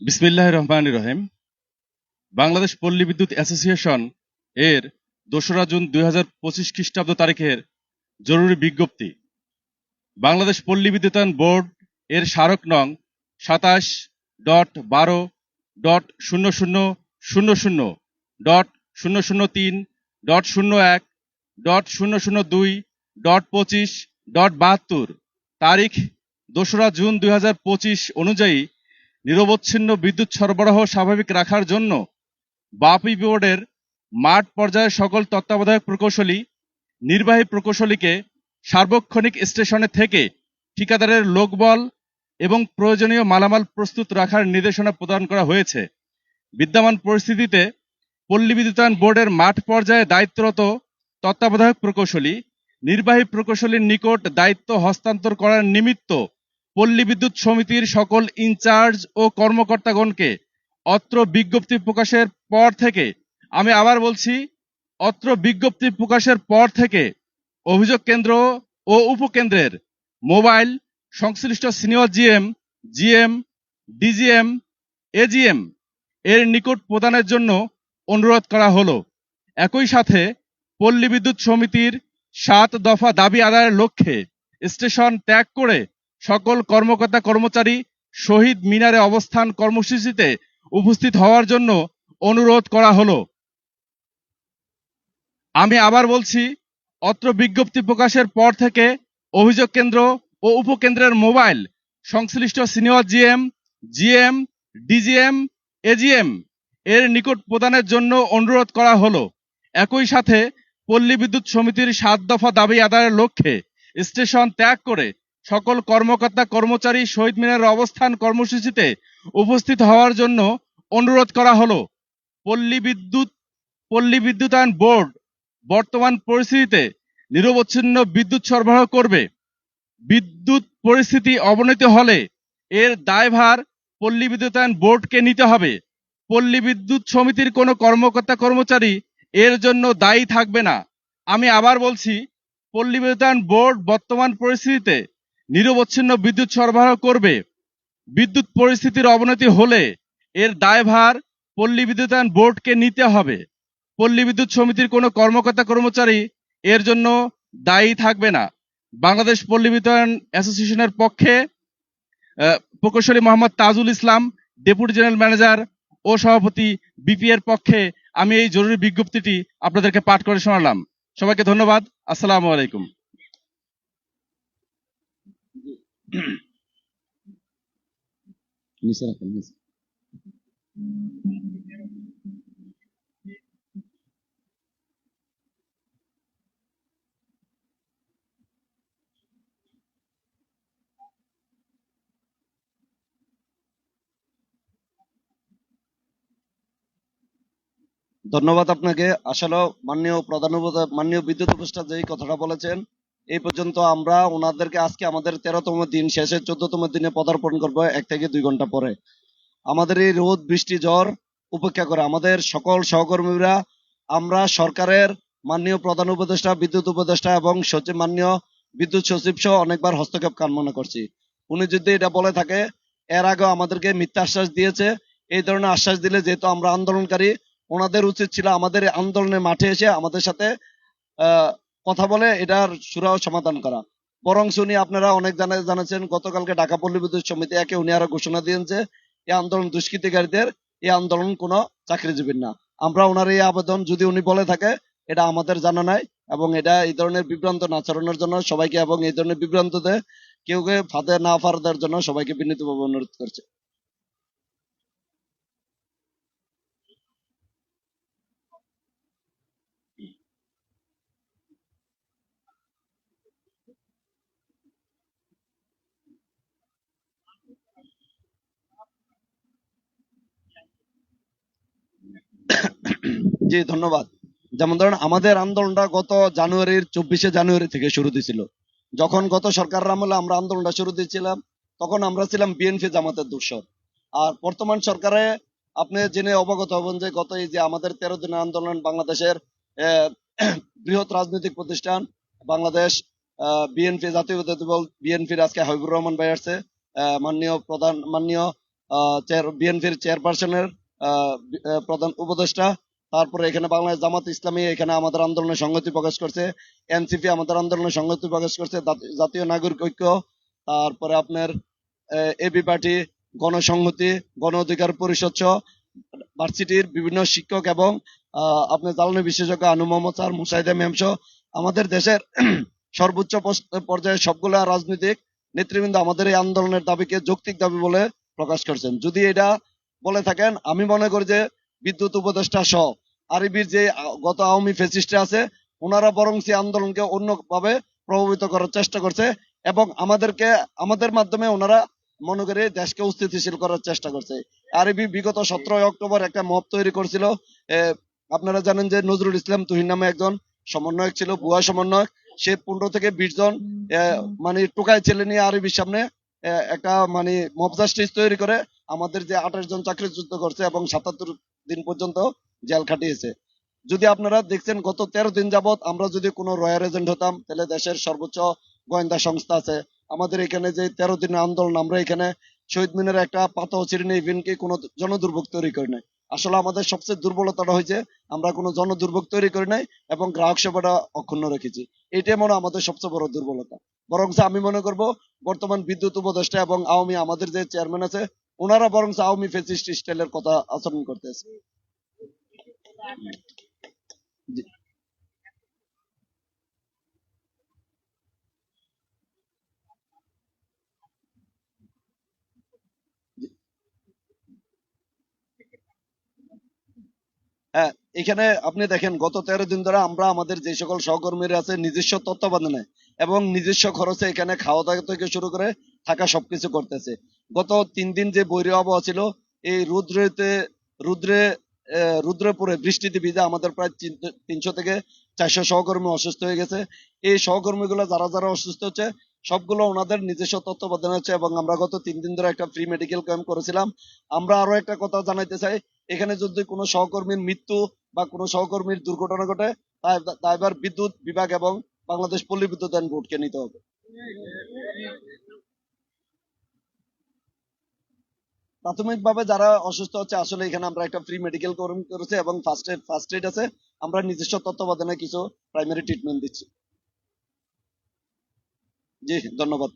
বিসমিল্লাহ রহমান রহিম। বাংলাদেশ পল্লী বিদ্যুৎ অ্যাসোসিয়েশন এর দোসরা জুন দুই হাজার পঁচিশ খ্রিস্টাব্দ তারিখের জরুরি বিজ্ঞপ্তি। বাংলাদেশ পল্লী বিদ্যুতায়ন বোর্ড এর স্মারক নং সাতাশ ডট বারো ডট শূন্য শূন্য শূন্য শূন্য ডট শূন্য শূন্য তিন ডট শূন্য এক ডট শূন্য শূন্য দুই ডট পঁচিশ ডট বাহাত্তর। তারিখ দোসরা জুন দুই হাজার পঁচিশ অনুযায়ী নিরবচ্ছিন্ন বিদ্যুৎ সরবরাহ স্বাভাবিক রাখার জন্য বাপি বোর্ডের মাঠ পর্যায়ের সকল তত্ত্বাবধায়ক প্রকৌশলী, নির্বাহী প্রকৌশলীকে সার্বক্ষণিক স্টেশনে থেকে ঠিকাদারের লোকবল এবং প্রয়োজনীয় মালামাল প্রস্তুত রাখার নির্দেশনা প্রদান করা হয়েছে। বিদ্যমান পরিস্থিতিতে পল্লী বিদ্যুতায়ন বোর্ডের মাঠ পর্যায়ে দায়িত্বরত তত্ত্বাবধায়ক প্রকৌশলী, নির্বাহী প্রকৌশলীর নিকট দায়িত্ব হস্তান্তর করার নিমিত্ত পল্লী বিদ্যুৎ সমিতির সকল ইনচার্জ ও কর্মকর্তাগণকে অত্র বিজ্ঞপ্তি প্রকাশের পর থেকে আমি আবার বলছি, অত্র বিজ্ঞপ্তি প্রকাশের পর থেকে অভিযোগ কেন্দ্র ও উপকেন্দ্রের মোবাইল সংশ্লিষ্ট senior GM GM, DGM, AGM এর নিকট প্রদানের জন্য অনুরোধ করা হলো। একই সাথে পল্লী বিদ্যুৎ সমিতির সাত দফা দাবি আদায়ের লক্ষ্যে স্টেশন ত্যাগ করে সকল কর্মকর্তা কর্মচারী শহীদ মিনারে অবস্থান কর্মসূচিতে উপস্থিত হওয়ার জন্য অনুরোধ করা হলো। আমি আবার বলছি, অত্র বিজ্ঞপ্তি প্রকাশের পর থেকে অভিযোগ কেন্দ্র ও উপকেন্দ্রের মোবাইল সংশ্লিষ্ট senior GM GM, DGM, AGM এর নিকট প্রদানের জন্য অনুরোধ করা হলো। একই সাথে পল্লী বিদ্যুৎ সমিতির সাত দফা দাবি আদায়ের লক্ষ্যে স্টেশন ত্যাগ করে সকল কর্মকর্তা কর্মচারী শহীদ মিনারের অবস্থান কর্মসূচিতে উপস্থিত হওয়ার জন্য অনুরোধ করা হলো। পল্লী বিদ্যুৎ, পল্লী বিদ্যুতায়ন বোর্ড বর্তমান পরিস্থিতিতে নিরবচ্ছিন্ন বিদ্যুৎ সরবরাহ করবে। বিদ্যুৎ পরিস্থিতি অবনতি হলে এর দায়ভার পল্লী বিদ্যুতায়ন বোর্ডকে নিতে হবে। পল্লী বিদ্যুৎ সমিতির কোনো কর্মকর্তা কর্মচারী এর জন্য দায়ী থাকবে না। আমি আবার বলছি, পল্লী বিদ্যুতায়ন বোর্ড বর্তমান পরিস্থিতিতে নিরবচ্ছিন্ন বিদ্যুৎ সরবরাহ করবে। বিদ্যুৎ পরিস্থিতির অবনতি হলে এর দায়ভার পল্লী বিদ্যুতায়ন বোর্ডকে নিতে হবে। পল্লী বিদ্যুৎ সমিতির কোনো কর্মকর্তা কর্মচারী এর জন্য দায়ী থাকবে না। বাংলাদেশ পল্লী বিদ্যুতায়ন অ্যাসোসিয়েশনের পক্ষে প্রকৌশলী Mohammad Tajul Islam, deputy general manager ও সভাপতি বিপি এর পক্ষে আমি এই জরুরি বিজ্ঞপ্তিটি আপনাদেরকে পাঠ করে শোনালাম। সবাইকে ধন্যবাদ। আসসালামু আলাইকুম। ধন্যবাদ আপনাকে। আসলে মাননীয় প্রধান মাননীয় বিদ্যুৎ উপদেষ্টা যেই কথাটা বলেছেন এই পর্যন্ত আমরা ওনাদেরকে আজকে আমাদের তেরোতম দিন শেষে চোদ্দতম দিনে পদার্পণ করব, এক থেকে দুই ঘণ্টা পরে। আমাদের এই রোদ, বৃষ্টি, ঝড় উপেক্ষা করে আমাদের সকল সহকর্মীরা, আমরা সরকারের মাননীয় প্রধান উপদেষ্টা, বিদ্যুৎ উপদেষ্টা এবং সচিব মাননীয় বিদ্যুৎ সচিব সহ অনেকবার হস্তক্ষেপ কামনা করছি। উনি যদি এটা বলে থাকে, এর আগে আমাদেরকে মিথ্যা আশ্বাস দিয়েছে। এই ধরনের আশ্বাস দিলে যেহেতু আমরা আন্দোলনকারী, ওনাদের উচিত ছিল আমাদের আন্দোলনের মাঠে এসে আমাদের সাথে কথা বলে এটার সুরাহ সমাধান করা। বরং উনি আপনারা অনেক জানা জানাচ্ছেন, গতকালকে ঢাকা পল্লী বিদ্যুৎ সমিতি একে উনি আরও ঘোষণা দিয়েছে এই আন্দোলন দুষ্কৃতিকারীদের এই আন্দোলন কোনো চাকরিজীবীর না। আমরা ওনার এই আবেদন যদি উনি বলে থাকে, এটা আমাদের জানা নাই, এবং এটা এই ধরনের বিভ্রান্ত না ছড়ানোর জন্য সবাইকে এবং এই ধরনের বিভ্রান্ততে কেউ কেউ ফাঁদে না ফারদের জন্য সবাইকে বিনীতভাবে অনুরোধ করছে। জি, ধন্যবাদ। যেমন ধরেন, আমাদের আন্দোলনটা গত জানুয়ারির চব্বিশে জানুয়ারি থেকে শুরু দিয়েছিল যখন গত সরকারের আমলে আমরা আন্দোলনটা শুরু দিয়েছিলাম, তখন আমরা ছিলাম বিএনপি জামাতের দোষর আর বর্তমান সরকারে আপনি জেনে অবগত হবেন যে গত এই যে আমাদের তেরো দিনের আন্দোলন, বাংলাদেশের বৃহৎ রাজনৈতিক প্রতিষ্ঠান, বাংলাদেশ বিএনপি জাতীয় দল, বিএনপির আজকে হাবিবুর রহমান ভাই আসছে মাননীয় প্রধান, মাননীয় বিএনপির চেয়ারপারসনের প্রধান উপদেষ্টা। তারপরে এখানে বাংলাদেশ জামাত ইসলামী এখানে আমাদের আন্দোলনে সংহতি প্রকাশ করছে। এনসিপি আমাদের আন্দোলনে সংহতি প্রকাশ করছে। জাতীয় নাগরিক ঐক্য, তারপরে আপনার এবি পার্টি, গণসংহতি, গণ অধিকার পরিষদ সহ ভার্সিটির বিভিন্ন শিক্ষক এবং আপনার জ্বালানি বিশেষজ্ঞ আনু মোহাম্মদ স্যার মুসাইদা ম্যাম সহ আমাদের দেশের সর্বোচ্চ পর্যায়ে সবগুলা রাজনৈতিক নেতৃবৃন্দ আমাদের এই আন্দোলনের দাবিকে যৌক্তিক দাবি বলে প্রকাশ করছেন। যদি এটা বলে থাকেন, আমি মনে করি যে বিদ্যুৎ উপদেষ্টা সহ আরবির যে গত আওয়ামী ফেসিস্টে আছে, ওনারা বরং সেই আন্দোলনকে অন্যভাবে প্রভাবিত করার চেষ্টা করছে এবং আমাদেরকে, আমাদের মাধ্যমে ওনারা মনে করে দেশকে অস্থিতিশীল করার চেষ্টা করছে। আরবি বিগত সতেরোই অক্টোবর একটা মব তৈরি করেছিল। আপনারা জানেন যে নজরুল ইসলাম তুহিন নামে একজন সমন্বয়ক ছিল ভুয়া সমন্বয়ক। সে পনেরো থেকে বিশ জন মানে টোকায় ছেলে নিয়ে আরবির সামনে একটা মানে মব জাস্টিস তৈরি করে আমাদের যে আঠাশ জন চাকরিচ্যুত করছে এবং সাতাত্তর দিন পর্যন্ত জেল খাটিয়েছে। যদি আপনারা দেখছেন গত তেরো দিন যাবত আমরা যদি কোনো রয়্যাল এজেন্ট হতাম, তাহলে দেশের সর্বোচ্চ গোয়েন্দা সংস্থা আছে। আমাদের এখানে যে তেরো দিনের আন্দোলন, আমরা এখানে শহীদ মিনারে একটা পাতাও ছিঁড়ে নেই ইভেন কি কোনো জনদুর্ভোগ তৈরি করি নাই। আসলে আমাদের সবচেয়ে দুর্বলতাটা হয়েছে, আমরা কোনো জনদুর্ভোগ তৈরি করি নাই এবং গ্রাহক সেবাটা অক্ষুণ্ণ রেখেছি। এটাই মনে আমাদের সবচেয়ে বড় দুর্বলতা। বরং আমি মনে করব, বর্তমান বিদ্যুৎ উপদেষ্টা এবং আওয়ামী, আমাদের যে চেয়ারম্যান আছে ওনারা বরং আওয়ামী ফেসিস্ট স্টাইলের কথা আচরণ করতেছে। হ্যাঁ এখানে আপনি দেখেন, গত তেরো দিন ধরে আমরা আমাদের যে সকল সহকর্মীরা আছে, নিজস্ব তত্ত্বাবধানে এবং নিজস্ব খরচে এখানে খাওয়া দাওয়া থেকে শুরু করে থাকা সবকিছু করতেছে। গত তিন দিন যে বৈরী আবহাওয়া ছিল, এই রুদ্রেতে, রুদ্রে রুদ্রপুরে বৃষ্টিতে ভিজে আমাদের প্রায় তিনশো থেকে চারশো সহকর্মী অসুস্থ হয়ে গেছে। এই সহকর্মীগুলো যারা যারা অসুস্থ হচ্ছে, সবগুলো ওনাদের নিজস্ব তত্ত্বাবধানে হচ্ছে এবং আমরা গত তিন দিন ধরে একটা ফ্রি মেডিকেল ক্যাম্প করেছিলাম। আমরা আরও একটা কথা জানাইতে চাই, এখানে যদি কোনো সহকর্মীর মৃত্যু বা কোনো সহকর্মীর দুর্ঘটনা ঘটে, তাই- বিদ্যুৎ বিভাগ এবং বাংলাদেশ পল্লী বিদ্যুৎ আইন বোর্ডকে নিতে হবে। প্রাথমিকভাবে যারা অসুস্থ হচ্ছে, আসলে এখানে আমরা একটা ফ্রি মেডিকেল করেছি এবং ফার্স্ট এড ফার্স্ট এড আছে। আমরা নিজস্ব তত্ত্বাবধানে কিছু প্রাইমারি ট্রিটমেন্ট দিচ্ছি। জি, ধন্যবাদ।